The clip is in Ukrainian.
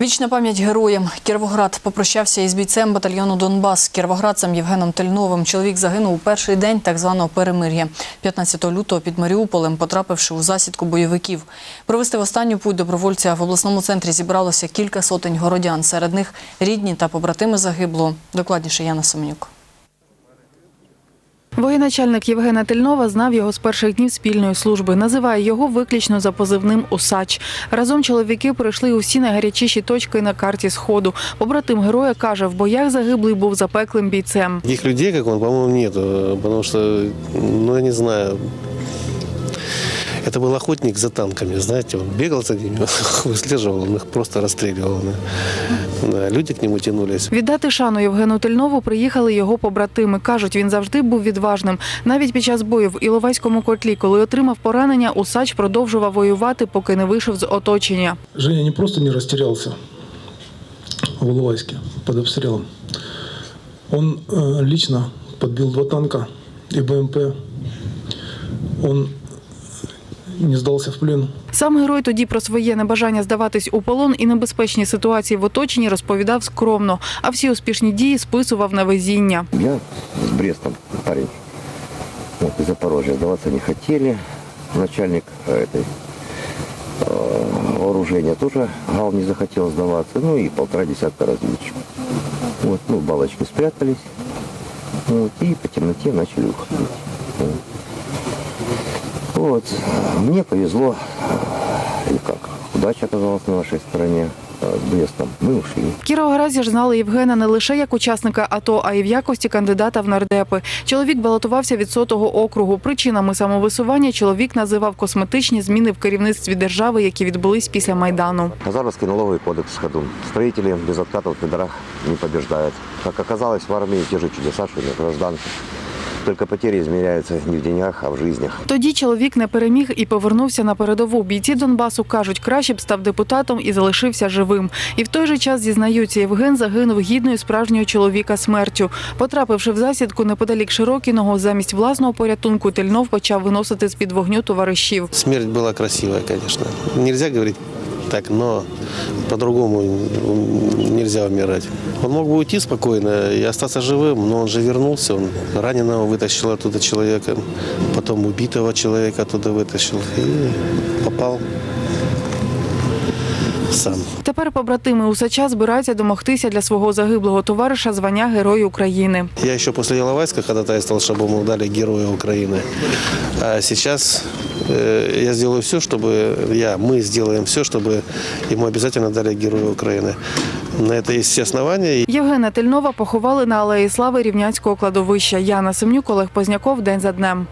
Вічна пам'ять героям. Кіровоград попрощався із бійцем батальйону Донбас кіровоградцем Євгеном Тельновим. Чоловік загинув у перший день так званого перемир'я. 15 лютого під Маріуполем, потрапивши у засідку бойовиків. Провести в останню путь добровольця в обласному центрі зібралося кілька сотень городян. Серед них рідні та побратими загибло. Докладніше Яна Семенюк. Воєначальник Євгена Тельнова знав його з перших днів спільної служби. Називає його виключно за позивним «Усач». Разом чоловіки пройшли усі найгарячіші точки на карті Сходу. Побратим героя каже, в боях загиблий був запеклим бійцем. Таких людей, як він, по-моєму, немає, тому що ну, я не знаю, это был охотник за танками, знаете, он бегал за ними, выслеживал, он их просто расстреливал. Да. Да, люди к нему тянулись. Віддати шану Євгену Тельнову приїхали його побратими. Кажуть, він завжди був відважним. Навіть під час бою в Іловайському котлі, коли отримав поранення, Усач продовжував воювати, поки не вийшов з оточення. Женя не просто не растерялся в Иловайске под обстрелом. Он э, лично подбил два танка и БМП. Он не сдался в плен. Сам герой тоді про своє небажання здаватись у полон і небезпечні ситуації в оточенні розповідав скромно, а всі успішні дії списував на везіння. Я с Брестом парень. Вот, из Запорожья сдаваться не хотели. Начальник э, этой э, вооружения тоже ГАУ не захотел сдаваться. Ну и полтора десятка разведчиков. Вот, ну, балочки спрятались. Вот, и по темноте начали уходить. Вот. Вот. Мне повезло, э, или как, удача оказалась на нашей стороне. Э, С Брестом мы ушли. В Кіровограді ж знали Євгена не лише як учасника АТО, а й в якості кандидата в нардепи. Чоловік балотувався від сотого округу. Причинами самовисування чоловік називав косметичні зміни в керівництві держави, які відбулись після майдану. Казахский налоговый кодекс в ходу. Строители без откатов в тендерах не побеждают. Как оказалось, в армии те же чудеса, что и на Только потери измеряются не в деньгах, а в жизнях. Тоді чоловік не переміг і повернувся на передову. Бійці Донбасу кажуть, краще б став депутатом і залишився живим. І в той же час зізнаються, Євген загинув гідною справжнього чоловіка смертю. Потрапивши в засідку неподалік Широкіного, замість власного порятунку Тельнов почав виносити з під вогню товаришів. Смерть была красивая, конечно. Нельзя говорить так, но по-другому нельзя умирать. Он мог бы уйти спокойно и остаться живым, но он же вернулся. Он раненого вытащил оттуда человека, потом убитого человека оттуда вытащил и попал сам. Тепер побратими Усача збираються домогтися для свого загиблого товариша звання Герою України. Я еще после Иловайска ходатайствовал, чтобы ему дали Героя Украины. А сейчас э, я сделаю все, чтобы я, мы сделаем все, чтобы ему обязательно дали Героя Украины. На это есть все основания. Євгена Тельнова поховали на алеї слави Рівнянського кладовища. Яна Семнюк, Олег Позняков. День за днем.